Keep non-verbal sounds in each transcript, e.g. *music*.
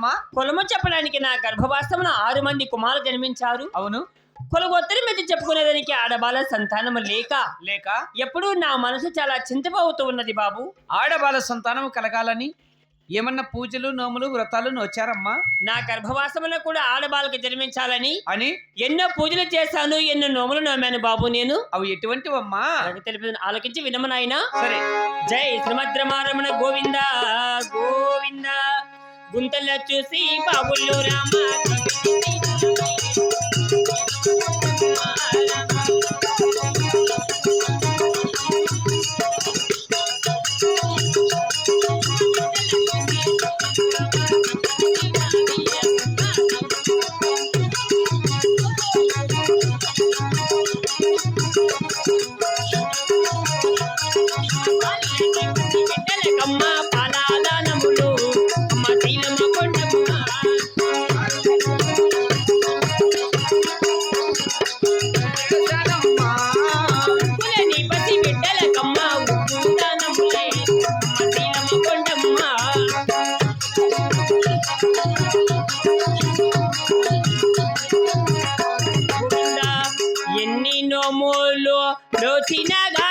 ఏమిటమ్మా కులము చెప్పడానికి నా గర్భవాసమున ఆరు మంది కుమారులు జన్మించారు. అవును. కులగొత్తరి మీద చెప్పుకునేదానికి ఆడబాల సంతానము లేక. లేక? ఎప్పుడూ నా మనసు చాలా చింతపోతూ ఉన్నది బాబు. ఆడబాల సంతానం కలగాలని ఏమన్నా పూజలు నోములు వ్రతాలు వచ్చారమ్మా నా గర్భవాసమున కూడా ఆడబాలకు జన్మించాలని అని? ఎన్నో పూజలు చేశాను ఎన్నో నోములు నోమాను బాబు నేను. అవి ఎటువంటివమ్మా? అలాగే తెలిపి ఆలకించి వినము నాయనా. సరే. జై శ్రీమద్రమారమణ గోవింద గోవింద. గుంతలో చూసి బాబులు రామ. Tina.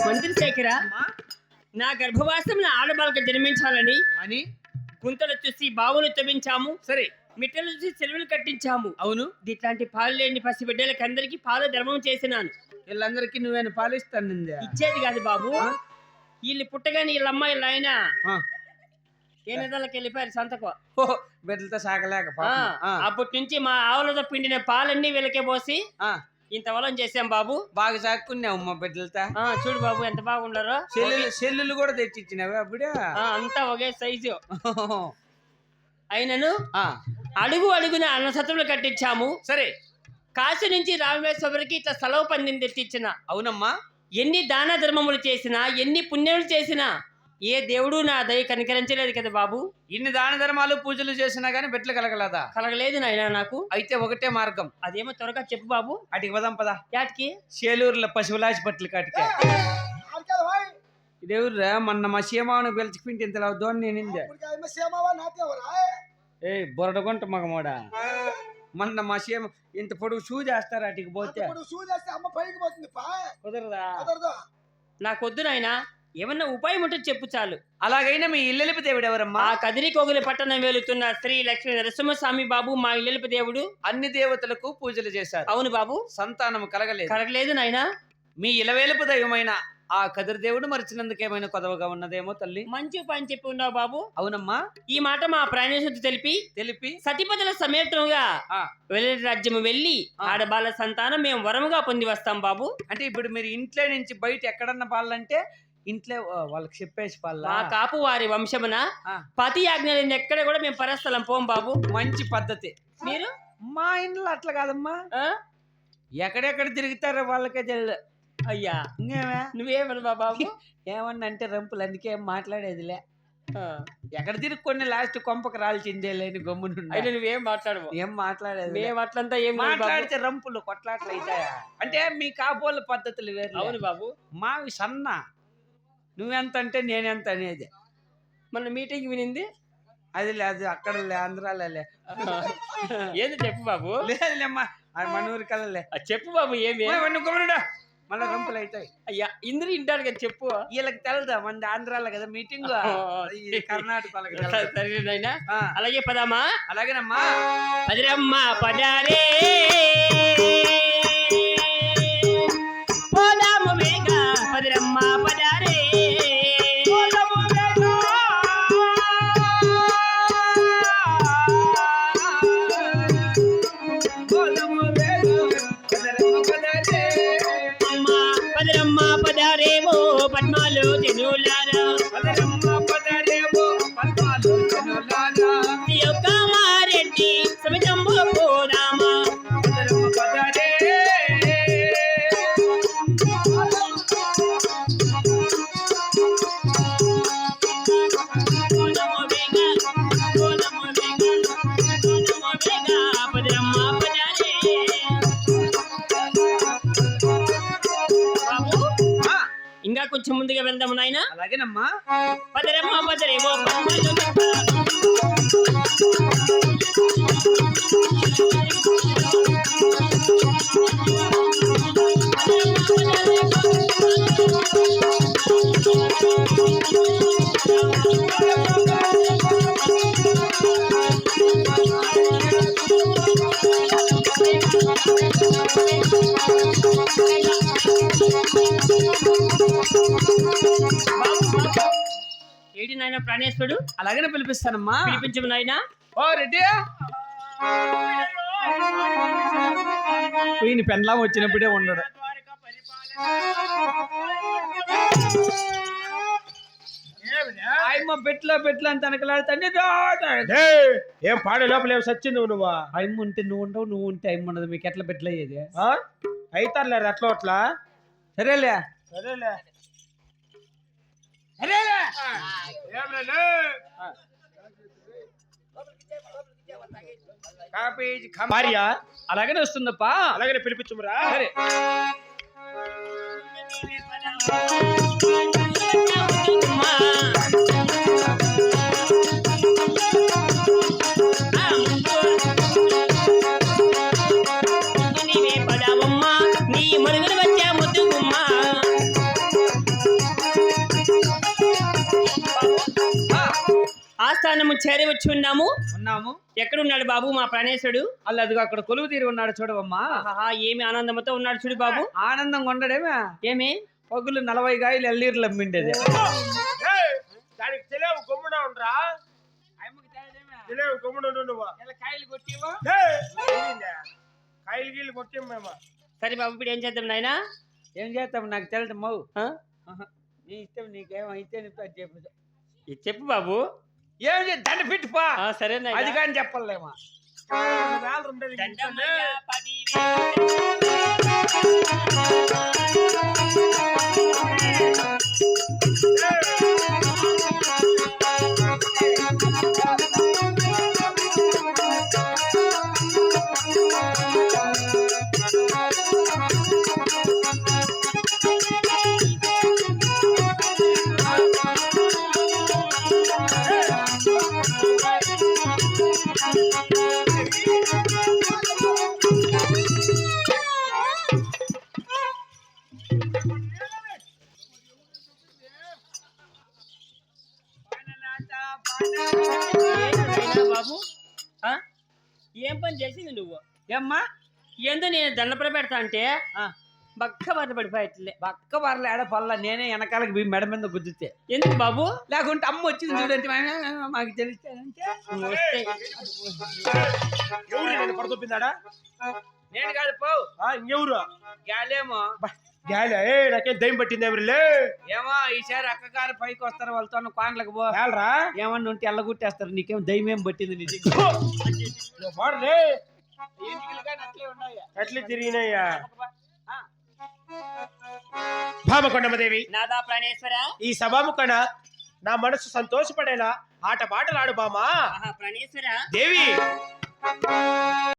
మంత్రి శేఖర నా గర్భవాసంలో ఆడబాలకు జన్మించాలని అని? గుంతలు చూసి బావులు తవ్వించాము సరే. మిట్టలు చూసి చెరువులు కట్టించాము. అవును. ఇట్లాంటి పాలు లేని పసి బిడ్డలకి అందరికి పాలు ధర్మం చేసినాను. వీళ్ళందరికీ నువ్వేను పాలిస్తాను ఇచ్చేది కాదు బాబు. వీళ్ళు పుట్టగానే వీళ్ళ అమ్మాయి ఆయన ఏ నెలలకు వెళ్ళిపోయారు సంతకు? బిడ్డలతో సాగలేక అప్పటి నుంచి మా ఆవులతో పిండిన పాలన్నీ వీళ్ళకే పోసి ఆ, ఇంత వలం చేసాం బాబు. బాగా సాక్కున్నావు మా బిడ్డలతో. చూడు బాబు ఎంత బాగుండారో సెల్లులు సెల్లులు కూడా తెచ్చిచ్చినావే అప్పుడే? అంతా ఒకే సైజు. అయినను అడుగు అడుగున అన్నసత్తులు కట్టించాము. సరే. కాశీ నుంచి రామేశ్వరికి ఇట్లా సెలవు పందిని తెచ్చిచ్చిన. అవునమ్మా. ఎన్ని దాన ధర్మములు చేసినా ఎన్ని పుణ్యములు చేసినా ఏ దేవుడు నా దయ కనికరించలేదు కదా బాబు? ఇన్ని దాన ధర్మాలు పూజలు చేసినా గానీ బిడ్డలు కలగలదా? కలగలేదు నాయన నాకు. అయితే ఒకటే మార్గం. అదేమో త్వరగా చెప్పు బాబు. అటుకి పదాం పదా. యాటికి? చేలూరులో పశువులాచి పట్లు కాటికే. ఇదేవుర్రా మొన్న మా సీమాను పిలిచిపింటి ఇంతలా దోని నేనిందే ఏ బొరడగొంట మగమోడా. మొన్న మా సీమ ఇంత పొడుగు షూ చేస్తారు అటుకి పోతే? అమ్మ పైకి పోతుంది పా కుదరదా? కుదరదు? నాకు వద్దు నాయన. ఏమన్నా ఉపాయం ఉంటే చెప్పు చాలు. అలాగైనా మీ ఇల్లెలిపి దేవుడు ఎవరమ్మా? ఆ కదిరి కోగిలి పట్టణం వెళుతున్న శ్రీ లక్ష్మీ నరసింహస్వామి బాబు మా ఇల్లెలుపు దేవుడు. అన్ని దేవతలకు పూజలు చేశారు. అవును బాబు. సంతానం కలగలేదు. కలగలేదు నాయన. మీ ఇలవేలుపు దైవమైన ఆ కదిరి దేవుడు మరిచినందుకు ఏమైనా కొదవగా ఉన్నదేమో తల్లి? మంచి ఉపాయం చెప్పి ఉన్నావు బాబు. అవునమ్మా. ఈ మాట మా ప్రాణేశ్వరి తెలిపి తెలిపి? సతిపతుల సమేతంగా వెల్లడి రాజ్యము వెళ్ళి. ఆడబాల సంతానం మేము వరముగా పొంది వస్తాం బాబు. అంటే ఇప్పుడు మీరు ఇంట్లో నుంచి బయట ఎక్కడన్నా పాలంటే ఇంట్లో ఆ, వాళ్ళకి చెప్పేసి పాల మా కాపు వారి వంశమున ఆ. పతి ఆజ్ఞ లేని ఎక్కడ కూడా మేము పరస్థలం. పోం బాబు. మంచి పద్ధతి. మీరు? మా ఇంట్లో అట్లా కాదమ్మా. ఆ? ఎక్కడెక్కడ తిరుగుతారో వాళ్ళకే తెలియదు అయ్యా. ఇంకేమే? నువ్వేమన్నా బాబు? *laughs* ఏమన్నా అంటే రంపులు అందుకే మాట్లాడేదిలే. ఆ. ఎక్కడ తిరుక్కొని లాస్ట్ కొంపకి రాల్చిందే లేని గమ్మునుండా. అయితే నువ్వేం మాట్లాడవు. ఏం మాట్లాడేది మేము అట్లంతా ఏం. మాట్లాడితే రంపులు కొట్లాట్లు అవుతాయా? అంటే మీ కాబోళ్ళ పద్ధతులు వేరు అవును బాబు. మావి సన్న. నువ్వెంత అంటే నేనెంత అనేది. మన మీటింగ్ వినింది. అది లేదు అక్కడ లే ఆంధ్రాలో లే. ఏది చెప్పు బాబు? లేదులేమ్మా మన ఊరి కలలే చెప్పు బాబు ఏమి? గమనుడా మళ్ళీ రంపులు అవుతాయి అయ్యా ఇందరు ఇంటారు కదా చెప్పు. వీళ్ళకి తెలదా మన ఆంధ్రాలో కదా మీటింగ్. కర్ణాటక. సరేనైనా అలాగే పదామా? అలాగేనమ్మా. పదిరమ్మ పదారే వెళ్దాము నాయన? అలాగేనమ్మా. పదరమ్మ పదరే ఓ ఏడి నాయన ప్రాణేశ్వరుడు. అలాగనే పిలిపిస్తానమ్మా. పిలిపించము నాయన. ఓ రెడ్డి. ఈయన పెండ్లాం వచ్చినప్పుడే ఉండడు ఆయమ్మ పెట్లో పెట్లో అని తనకలాడుతాండి. ఏం పాడే లోపల ఏం సచ్చింది నువ్వు? ఆయమ్మ ఉంటే నువ్వు ఉండవు నువ్వు ఉంటే ఆయమ్మ ఉండదు. మీకు ఎట్లా పెట్లయ్యేది ఆ? అయితారులే అట్లా అట్లా. సరేలే. సరేలే. సరేలే. భార్య అలాగనే వస్తుందప్పా అలాగనే పిలిపించుమురా సరే ఆస్థానము చేరి వచ్చి ఉన్నాము. ఉన్నాము. ఎక్కడున్నాడు బాబు మా ప్రాణేశుడు? అల్ల అదిగో అక్కడ కొలువు తీరి ఉన్నాడు చూడవమ్మా. ఆహా ఏమి ఆనందంతో ఉన్నాడు చూడు బాబు. ఆనందంగా ఉండడేమే. ఏమి? పగులు నలభై గాయలు ఎల్లీర్లు అమ్మిండేది. ఏయ్, దానికి తెలియవు గమ్మున ఉండరా. తెలియవు గమ్మున ఉండు నువ్వు. కాయలు కొట్టివా ఏందిందే? కాయలు గీళ్ళు కొట్టాం మేము. సరే బాబు ఇప్పుడు ఏం చేద్దాం నాయనా? ఏం చేస్తాం? నాకు ఆ? నీ ఇష్టం నీకేమైతే చెప్పు. చెప్పు బాబు. ఏం దండ పెట్టుపా సరే. అది కానీ చెప్పలేమా? బాబు? ఆ? ఏం పని చేసింది నువ్వు? ఏమ్మా? ఏందో నేను దండపడ పెడతా అంటే? ఆ. బక్క బాధ పడిపోయట్లే పక్క బర్ల ఏడ పల్ల నేనే వెనకాలకి పోయి మెడ మీద గుద్దితే. ఎందుకు బాబు? లేకుంటే అమ్మ వచ్చింది చూడండి మాకు తెలిస్తే ఎవరు నేను కాదు పో. ఇంకెవరు? గాలేమో. గాలి ఏ నాకేం దయ్యం పట్టింది ఎవరులే ఏమో ఈసారి అక్కగారు పైకి వస్తారు వాళ్ళతో కోండ్లకు పో. ఏమన్నా ఉంటే ఎల్లగొట్టేస్తారు నీకేం దయ్యం ఏం పట్టింది నీ పాడలే అట్లే తిరిగినాయ్యా భామకొండమదేవి నాదా ప్రాణేశ్వర? ఈ సభాముఖన నా మనసు సంతోషపడేలా ఆట పాటలాడు బామా. ఆహా ప్రాణేశ్వర? దేవి!